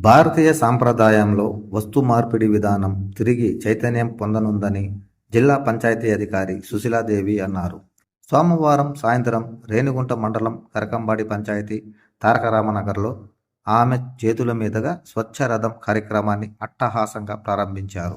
భారతీయ సాంప్రదాయంలో వస్తు మార్పిడి విధానం తిరిగి చైతన్యం పొందనుందని జిల్లా పంచాయతీ అధికారి సుశీలాదేవి అన్నారు. సోమవారం సాయంత్రం రేణిగుంట మండలం కరకంబాడి పంచాయతీ తారకరామనగర్లో ఆమె చేతుల మీదుగా స్వచ్ఛ రథం కార్యక్రమాన్ని అట్టహాసంగా ప్రారంభించారు.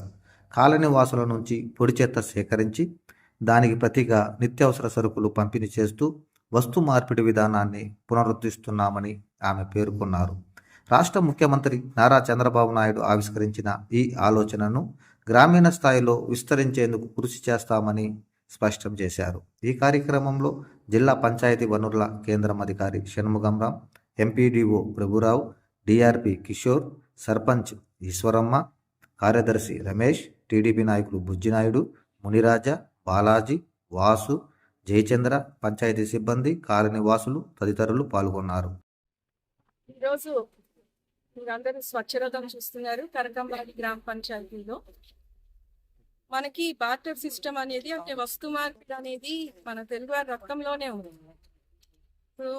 కాలనీ వాసుల నుంచి పొడి చెత్త సేకరించి దానికి ప్రతిగా నిత్యావసర సరుకులు పంపిణీ చేస్తూ వస్తు మార్పిడి విధానాన్ని పునరుద్ధరిస్తున్నామని ఆమె పేర్కొన్నారు. రాష్ట్ర ముఖ్యమంత్రి నారా చంద్రబాబు నాయుడు ఆవిష్కరించిన ఈ ఆలోచనను గ్రామీణ స్థాయిలో విస్తరించేందుకు కృషి చేస్తామని స్పష్టం చేశారు. ఈ కార్యక్రమంలో జిల్లా పంచాయతీ వనరుల కేంద్రం అధికారి షణ్ముగంరాం ఎంపీడీఓ ప్రభురావు డిఆర్పి కిషోర్ సర్పంచ్ ఈశ్వరమ్మ కార్యదర్శి రమేష్ టీడీపీ నాయకులు బుజ్జినాయుడు మునిరాజా బాలాజీ వాసు జయచంద్ర పంచాయతీ సిబ్బంది కాలనీవాసులు తదితరులు పాల్గొన్నారు. ఈరోజు మీరందరూ స్వచ్ఛరథం చూస్తున్నారు కరకంబాడి గ్రామ పంచాయతీలో. మనకి బార్టర్ సిస్టమ్ అనేది అంటే వస్తు మార్పిడి అనేది మన తెలుగువారి రక్తంలోనే ఉంది. ఇప్పుడు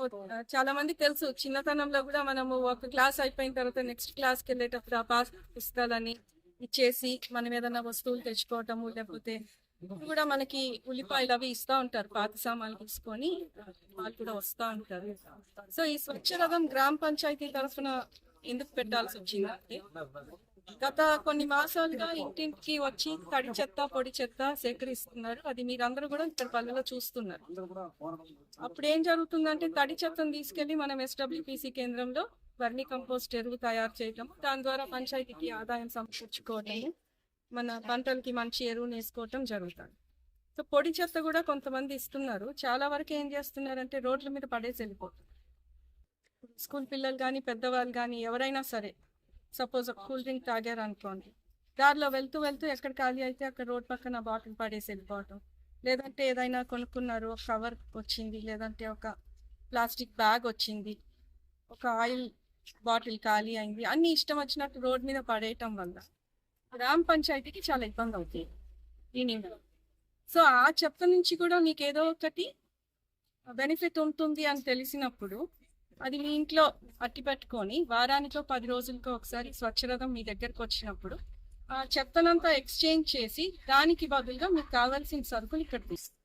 చాలా మంది తెలుసు చిన్నతనంలో కూడా మనము ఒక క్లాస్ అయిపోయిన తర్వాత నెక్స్ట్ క్లాస్కి వెళ్ళేటప్పుడు ఆ పాస్ పుస్తకాలని ఇచ్చేసి మనం ఏదైనా వస్తువులు తెచ్చుకోవటము లేకపోతే ఇప్పుడు కూడా మనకి ఉల్లిపాయలు అవి ఇస్తా ఉంటారు పాత సామాన్లు తీసుకొని వాళ్ళు కూడా వస్తా ఉంటారు. సో ఈ స్వచ్ఛ రథం గ్రామ పంచాయతీ తరఫున ఎందుకు పెట్టాల్సి వచ్చిందంటే గత కొన్ని మాసాలుగా ఇంటింటికి వచ్చి తడి చెత్త పొడి చెత్త సేకరిస్తున్నారు. అది మీరందరూ కూడా ఇక్కడ పల్లెలో చూస్తున్నారు. అప్పుడు ఏం జరుగుతుందంటే తడి చెత్తను తీసుకెళ్ళి మనం ఎస్డబ్ల్యూపీసీ కేంద్రంలో వర్మి కంపోస్ట్ ఎరువు తయారు చేయటం దాని ద్వారా పంచాయతీకి ఆదాయం సమకూర్చుకోవటం మన పంటలకి మంచి ఎరువు వేసుకోవటం జరుగుతుంది. సో పొడి చెత్త కూడా కొంతమంది ఇస్తున్నారు. చాలా వరకు ఏం చేస్తున్నారంటే రోడ్ల మీద పడేసి వెళ్ళిపోతుంది స్కూల్ పిల్లలు కానీ పెద్దవాళ్ళు కానీ ఎవరైనా సరే సపోజ్ ఒక కూల్ డ్రింక్ తాగారు అనుకోండి దారిలో వెళ్తూ వెళ్తూ ఎక్కడ ఖాళీ అయితే అక్కడ రోడ్ పక్కన బాటిల్ పడేసి వెళ్ళిపోవటం. లేదంటే ఏదైనా కొనుక్కున్నారు ఒక కవర్ వచ్చింది లేదంటే ఒక ప్లాస్టిక్ బ్యాగ్ వచ్చింది ఒక ఆయిల్ బాటిల్ ఖాళీ అయింది అన్ని ఇష్టం వచ్చినట్టు రోడ్ మీద పడేయటం వల్ల గ్రామ పంచాయతీకి చాలా ఇబ్బంది అవుతుంది దీనిలో సో ఆ చెత్త నుంచి కూడా మీకు ఏదో ఒకటి బెనిఫిట్ ఉంటుంది అని తెలిసినప్పుడు అది మీ ఇంట్లో అట్టి పెట్టుకొని వారానికో పది రోజులకో ఒకసారి స్వచ్ఛరథం మీ దగ్గరకు వచ్చినప్పుడు ఆ చెత్తనంతా ఎక్స్చేంజ్ చేసి దానికి బదులుగా మీకు కావాల్సిన సరుకులు ఇక్కడ తీస్తారు